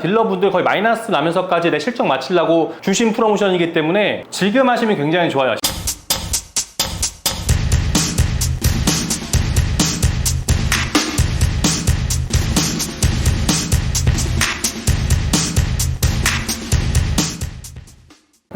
딜러분들 거의 마이너스 나면서까지 내 실적 맞추려고 주신 프로모션이기 때문에 지금 하시면 굉장히 좋아요.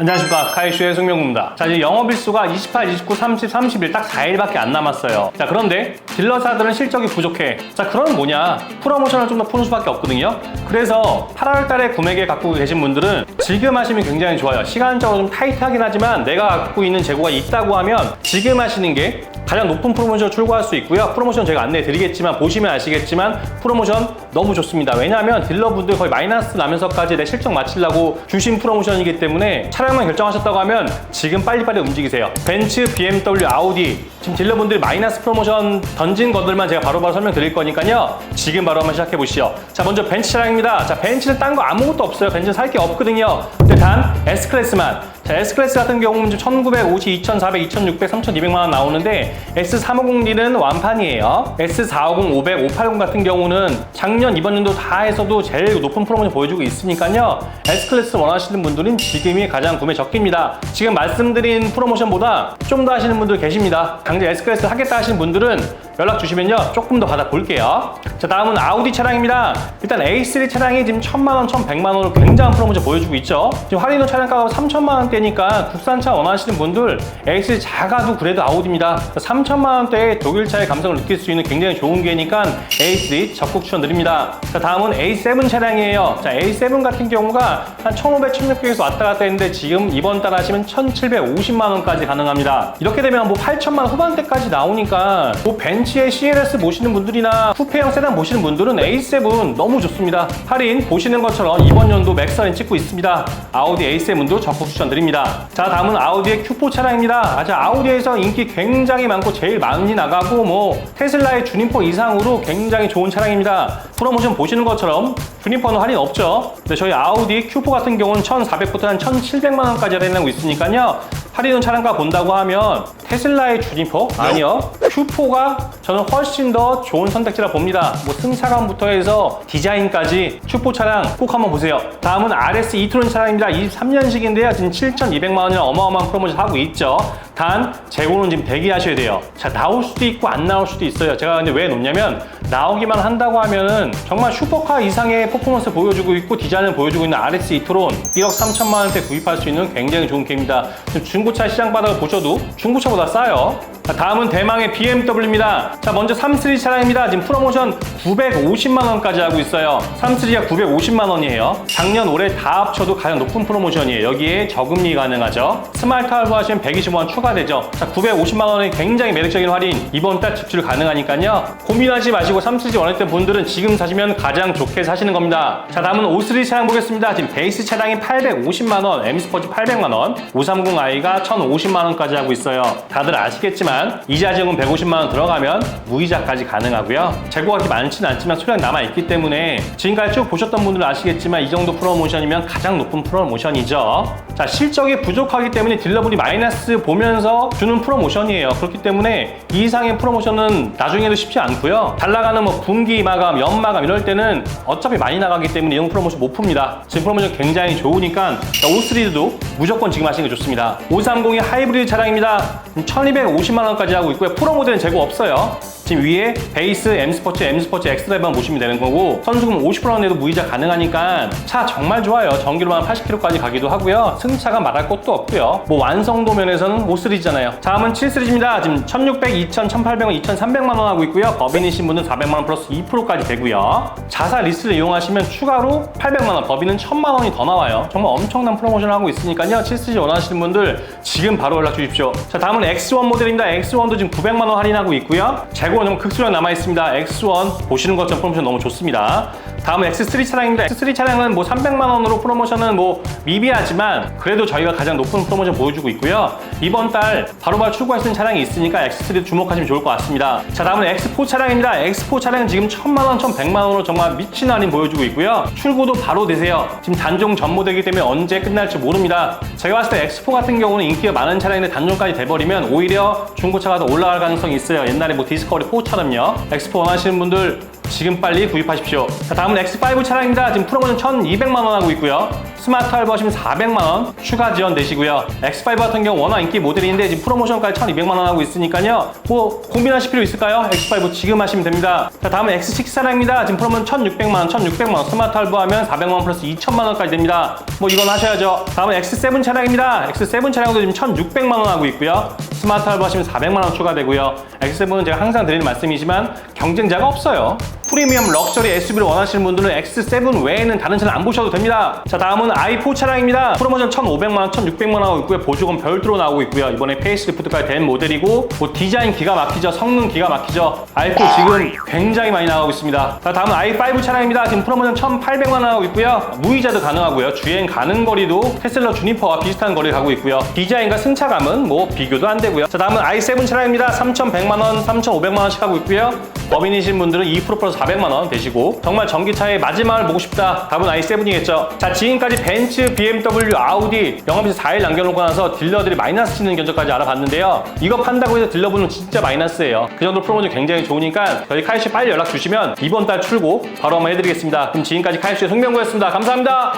안녕하십니까. 카이쇼의 송명구입니다. 자 이제 영업일수가 28, 29, 30, 31 딱 4일밖에 안 남았어요. 자 그런데 딜러사들은 실적이 부족해. 자 그럼 뭐냐? 프로모션을 좀 더 푸는 수밖에 없거든요. 그래서 8월 달에 구매 계획 갖고 계신 분들은 지금 하시면 굉장히 좋아요. 시간적으로 좀 타이트하긴 하지만 내가 갖고 있는 재고가 있다고 하면 지금 하시는 게 가장 높은 프로모션을 출고할 수 있고요. 프로모션 제가 안내해 드리겠지만 보시면 아시겠지만 프로모션 너무 좋습니다. 왜냐하면 딜러분들 거의 마이너스 나면서까지 내 실적 맞추려고 주신 프로모션이기 때문에 차량 만 결정하셨다고 하면 지금 빨리빨리 움직이세요. 벤츠, BMW, 아우디 지금 딜러분들이 마이너스 프로모션 던진 것들만 제가 바로바로 설명드릴 거니까요. 지금 바로 한번 시작해 보시죠. 자 먼저 벤츠 차량입니다. 자 벤츠는 딴 거 아무것도 없어요. 벤츠는 살 게 없거든요. 근데 단 S클래스만 자, S클래스 같은 경우는 1950, 2400, 2600, 3200만 원 나오는데 S350D는 완판이에요. S450, 500, 580 같은 경우는 작년, 이번 연도 다 해서도 제일 높은 프로모션 보여주고 있으니까요. S클래스 원하시는 분들은 지금이 가장 구매 적기입니다. 지금 말씀드린 프로모션보다 좀 더 하시는 분들 계십니다. 당장 S클래스 하겠다 하시는 분들은 연락 주시면요. 조금 더 받아볼게요. 자, 다음은 아우디 차량입니다. 일단 A3 차량이 지금 1000만원, 1100만원으로 굉장한 프로모션 보여주고 있죠. 지금 할인후 차량가가 3000만원 대니까 국산차 원하시는 분들 A3 작아도 그래도 아우디입니다. 3000만원대의 독일차의 감성을 느낄 수 있는 굉장히 좋은 기회니까 A3 적극 추천드립니다. 자, 다음은 A7 차량이에요. 자, A7 같은 경우가 한 1500, 1600에서 왔다 갔다 했는데 지금 이번 달 하시면 1750만 원까지 가능합니다. 이렇게 되면 뭐 8천만 후반대까지 나오니까 뭐 벤츠의 CLS 보시는 분들이나 쿠페형 세단 보시는 분들은 A7 너무 좋습니다. 할인 보시는 것처럼 이번 연도 맥스할인 찍고 있습니다. 아우디 A7도 적극 추천드립니다. 자, 다음은 아우디의 Q4 차량입니다. 아, 자, 아우디에서 인기 굉장히 많고 제일 많이 나가고 뭐 테슬라의 주니퍼 이상으로 굉장히 좋은 차량입니다. 프로모션 보시는 것처럼 주니퍼는 할인 없죠. 근데 저희 아우디 Q4 같은 경우는 1,400부터 한 1,700만 원까지 할인하고 있으니까요. 할인은 차량가 본다고 하면 테슬라의 주니퍼? 아니요. Q4가 저는 훨씬 더 좋은 선택지라 봅니다. 뭐 승차감부터 해서 디자인까지 Q4 차량 꼭 한번 보세요. 다음은 RS 이트론 차량입니다. 23년식인데요. 지금 7,200만 원이나 어마어마한 프로모션 하고 있죠. 단 재고는 지금 대기하셔야 돼요. 자 나올 수도 있고 안 나올 수도 있어요. 제가 근데 왜 놓냐면 나오기만 한다고 하면은 정말 슈퍼카 이상의 퍼포먼스 보여주고 있고 디자인을 보여주고 있는 RS 이트론 1억 3천만 원대 구입할 수 있는 굉장히 좋은 기회입니다. 지금 중고차 시장 바닥을 보셔도 중고차보다 싸요. 자, 다음은 대망의 BMW입니다. 자, 먼저 3시리 차량입니다. 지금 프로모션 950만 원까지 하고 있어요. 3시리가 950만 원이에요. 작년 올해 다 합쳐도 가장 높은 프로모션이에요. 여기에 저금리 가능하죠. 스마트 할부 하시면 120만 원 추가되죠. 자, 950만 원의 굉장히 매력적인 할인 이번 달 지출 가능하니까요. 고민하지 마시고 3시리 원했던 분들은 지금 사시면 가장 좋게 사시는 겁니다. 자, 다음은 5시리 차량 보겠습니다. 지금 베이스 차량이 850만 원, M 스포츠 800만 원, 530i가 1,050만 원까지 하고 있어요. 다들 아시겠 지만 이자 지원금 150만 원 들어가면 무이자까지 가능하고요. 재고가 그렇게 많지는 않지만 소량 남아 있기 때문에 지금까지 쭉 보셨던 분들은 아시겠지만 이 정도 프로모션이면 가장 높은 프로모션이죠. 자 실적이 부족하기 때문에 딜러분이 마이너스 보면서 주는 프로모션이에요. 그렇기 때문에 이 이상의 프로모션은 나중에도 쉽지 않고요. 잘 나가는 뭐 분기 마감, 연 마감 이럴 때는 어차피 많이 나가기 때문에 이런 프로모션 못 풉니다. 지금 프로모션 굉장히 좋으니까 오스리드도 무조건 지금 하시는 게 좋습니다. 530이 하이브리드 차량입니다. 1250만 원까지 하고 있고요. 프로 모델은 재고 없어요. 지금 위에 베이스, M 스포츠, M 스포츠 엑스드라이브만 보시면 되는 거고 선수금 50% 내도 무이자 가능하니까 차 정말 좋아요. 전기로만 80km까지 가기도 하고요. 승차가 말할 것도 없고요. 뭐 완성도 면에서는 5시리즈잖아요. 다음은 7시리즈입니다. 지금 1600, 2000, 1800원, 2300만 원 하고 있고요. 법인이신 분은 400만 원 플러스 2%까지 되고요. 자사 리스를 이용하시면 추가로 800만 원, 법인은 1000만 원이 더 나와요. 정말 엄청난 프로모션을 하고 있으니까요. 7시리즈 원하시는 분들 지금 바로 연락 주십시오. 자, 다음은 X1 모델입니다. X1도 지금 900만 원 할인하고 있고요. 재고 는좀 극수량 남아 있습니다. X1 보시는 것처럼 프로모션 너무 좋습니다. 다음은 X3 차량입니다. X3 차량은 뭐 300만 원으로 프로모션은 뭐 미비하지만 그래도 저희가 가장 높은 프로모션 보여주고 있고요. 이번 달 바로바로 출고할 수 있는 차량이 있으니까 X3도 주목하시면 좋을 것 같습니다. 자, 다음은 X4 차량입니다. X4 차량은 지금 1000만 원, 1100만 원으로 정말 미친 할인 보여주고 있고요. 출고도 바로 되세요. 지금 단종 전모되기 때문에 언제 끝날지 모릅니다. 제가 봤을 때 X4 같은 경우는 인기가 많은 차량인데 단종까지 돼버리면 오히려 중고차가 더 올라갈 가능성이 있어요. 옛날에 뭐 디스커버리 4처럼요. X4 원하시는 분들 지금 빨리 구입하십시오. 자, 다음은 X5 차량입니다. 지금 프로모션 1,200만 원 하고 있고요. 스마트 할부 하시면 400만 원 추가 지원 되시고요. X5 같은 경우 워낙 인기 모델인데 지금 프로모션까지 1,200만 원 하고 있으니까요. 뭐 고민하실 필요 있을까요? X5 지금 하시면 됩니다. 자, 다음은 X6 차량입니다. 지금 프로모션 1,600만 원, 1,600만 원 스마트 할부하면 400만 원 플러스 2천만 원까지 됩니다. 뭐 이건 하셔야죠. 다음은 X7 차량입니다. X7 차량도 지금 1,600만 원 하고 있고요. 스마트 할부 하시면 400만 원 추가되고요. X7은 제가 항상 드리는 말씀이지만 경쟁자가 없어요. 프리미엄 럭셔리 SUV를 원하시는 분들은 X7 외에는 다른 차는 안 보셔도 됩니다. 자, 다음은 i4 차량입니다. 프로모션 1,500만 원, 1,600만 원 하고 있고요. 보조금 별도로 나오고 있고요. 이번에 페이스리프트까지 된 모델이고 뭐 디자인 기가 막히죠. 성능 기가 막히죠. i4 지금 굉장히 많이 나가고 있습니다. 자, 다음은 i5 차량입니다. 지금 프로모션 1,800만 원 하고 있고요. 무이자도 가능하고요. 주행 가는 거리도 테슬라 주니퍼와 비슷한 거리를 가고 있고요. 디자인과 승차감은 뭐 비교도 안 되고요. 자, 다음은 i7 차량입니다. 3,100만 원, 3,500만 원씩 하고 있고요. 법인이신 분들은 2% 플러스 400만 원 되시고 정말 전기차의 마지막을 보고 싶다. 답은 i7이겠죠. 자, 지금까지 벤츠, BMW, 아우디 영업에서 4일 남겨놓고 나서 딜러들이 마이너스 치는 견적까지 알아봤는데요. 이거 판다고 해서 딜러분은 진짜 마이너스예요. 그 정도 프로모션 굉장히 좋으니까 저희 카이슈 빨리 연락 주시면 이번 달 출고 바로 한번 해드리겠습니다. 그럼 지금까지 카이슈의 송명구였습니다. 감사합니다.